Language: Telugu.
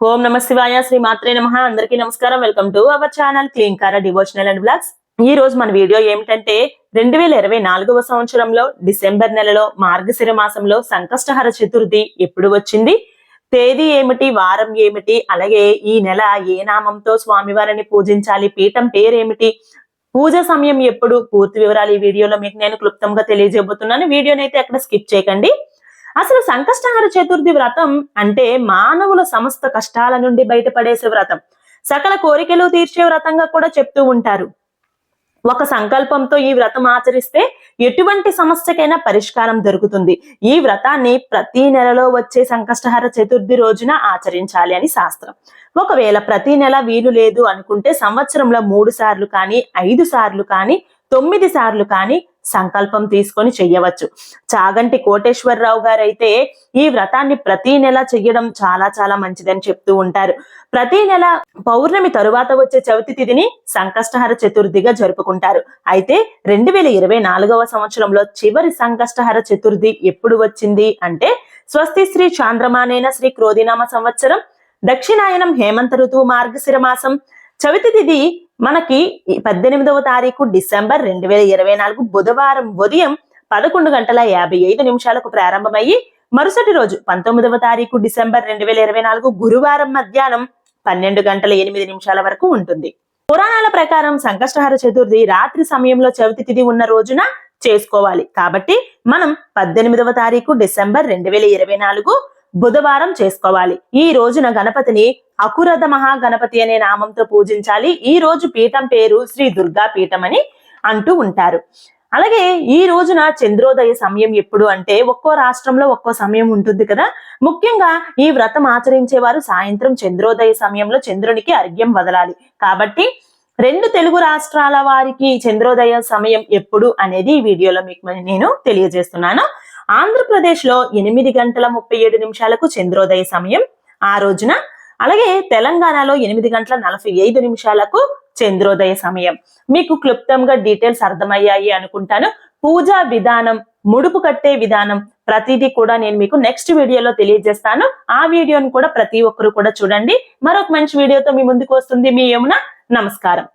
ఓం నమ శివాయ శ్రీ మాత్రే నమ. అందరికీ నమస్కారం. Welcome to our channel clean కార డివోషనల్ అండ్ బ్లాగ్స్. ఈ రోజు మన వీడియో ఏమిటంటే రెండు వేల ఇరవై నాలుగవ సంవత్సరంలో డిసెంబర్ నెలలో మార్గశిర మాసంలో సంకష్టహర చతుర్థి ఎప్పుడు వచ్చింది? తేదీ ఏమిటి? వారం ఏమిటి? అలాగే ఈ నెల ఏ నామంతో స్వామివారిని పూజించాలి? పీఠం పేరేమిటి? పూజ సమయం ఎప్పుడు? పూర్తి వివరాలు ఈ వీడియోలో మీకు నేను క్లుప్తంగా తెలియజేయబోతున్నాను. వీడియోనైతే అయితే స్కిప్ చేయకండి. అసలు సంకష్టహార చతుర్థి వ్రతం అంటే మానవుల సమస్త కష్టాల నుండి బయటపడేసే వ్రతం. సకల కోరికలు తీర్చే వ్రతంగా కూడా చెప్తూ ఉంటారు. ఒక సంకల్పంతో ఈ వ్రతం ఆచరిస్తే ఎటువంటి సమస్యకైనా పరిష్కారం దొరుకుతుంది. ఈ వ్రతాన్ని ప్రతి నెలలో వచ్చే సంకష్టహర చతుర్థి రోజున ఆచరించాలి అని శాస్త్రం. ఒకవేళ ప్రతి నెల వీలు లేదు అనుకుంటే సంవత్సరంలో మూడు సార్లు కానీ ఐదు సార్లు కానీ తొమ్మిది సార్లు కానీ సంకల్పం తీసుకొని చెయ్యవచ్చు. చాగంటి కోటేశ్వరరావు గారు అయితే ఈ వ్రతాన్ని ప్రతి నెల చెయ్యడం చాలా చాలా మంచిదని చెప్తూ ఉంటారు. ప్రతి నెల పౌర్ణమి తరువాత వచ్చే చవితి తిథిని సంకష్టహర చతుర్థిగా జరుపుకుంటారు. అయితే రెండు వేల ఇరవై నాలుగవ సంవత్సరంలో చివరి సంకష్టహర చతుర్థి ఎప్పుడు వచ్చింది అంటే స్వస్తి శ్రీ చాంద్రమానైన శ్రీ క్రోధినామ సంవత్సరం దక్షిణాయనం హేమంత ఋతువు మార్గశిర మాసం చవితి తిథి మనకి పద్దెనిమిదవ తారీఖు డిసెంబర్ రెండు వేల ఇరవై నాలుగు బుధవారం ఉదయం పదకొండు గంటల యాభై ఐదు నిమిషాలకు ప్రారంభమయ్యి మరుసటి రోజు పంతొమ్మిదవ తారీఖు డిసెంబర్ రెండు వేల ఇరవై నాలుగు గురువారం మధ్యాహ్నం పన్నెండు గంటల ఎనిమిది నిమిషాల వరకు ఉంటుంది. పురాణాల ప్రకారం సంకష్టహార చతుర్థి రాత్రి సమయంలో చవితి తిథి ఉన్న రోజున చేసుకోవాలి. కాబట్టి మనం పద్దెనిమిదవ తారీఖు డిసెంబర్ రెండు వేల ఇరవై నాలుగు బుధవారం చేసుకోవాలి. ఈ రోజున గణపతిని అకురథ మహాగణపతి అనే నామంతో పూజించాలి. ఈ రోజు పీఠం పేరు శ్రీ దుర్గా పీఠం అని అంటూ ఉంటారు. అలాగే ఈ రోజున చంద్రోదయ సమయం ఎప్పుడు అంటే ఒక్కో రాష్ట్రంలో ఒక్కో సమయం ఉంటుంది కదా. ముఖ్యంగా ఈ వ్రతం ఆచరించే వారు సాయంత్రం చంద్రోదయ సమయంలో చంద్రునికి అర్ఘ్యం వదలాలి. కాబట్టి రెండు తెలుగు రాష్ట్రాల వారికి చంద్రోదయ సమయం ఎప్పుడు అనేది ఈ వీడియోలో మీకు నేను తెలియజేస్తున్నాను. ఆంధ్రప్రదేశ్లో ఎనిమిది గంటల ముప్పై ఏడు నిమిషాలకు చంద్రోదయ సమయం. ఆ రోజున అలాగే తెలంగాణలో ఎనిమిది గంటల నలభై ఐదు నిమిషాలకు చంద్రోదయ సమయం. మీకు క్లుప్తంగా డీటెయిల్స్ అర్థమయ్యాయి అనుకుంటాను. పూజా విధానం ముడుపు కట్టే విధానం ప్రతిదీ కూడా నేను మీకు నెక్స్ట్ వీడియోలో తెలియజేస్తాను. ఆ వీడియోను కూడా ప్రతి ఒక్కరు కూడా చూడండి. మరొక మంచి వీడియోతో మీ ముందుకు వస్తుంది. మీ యమున. నమస్కారం.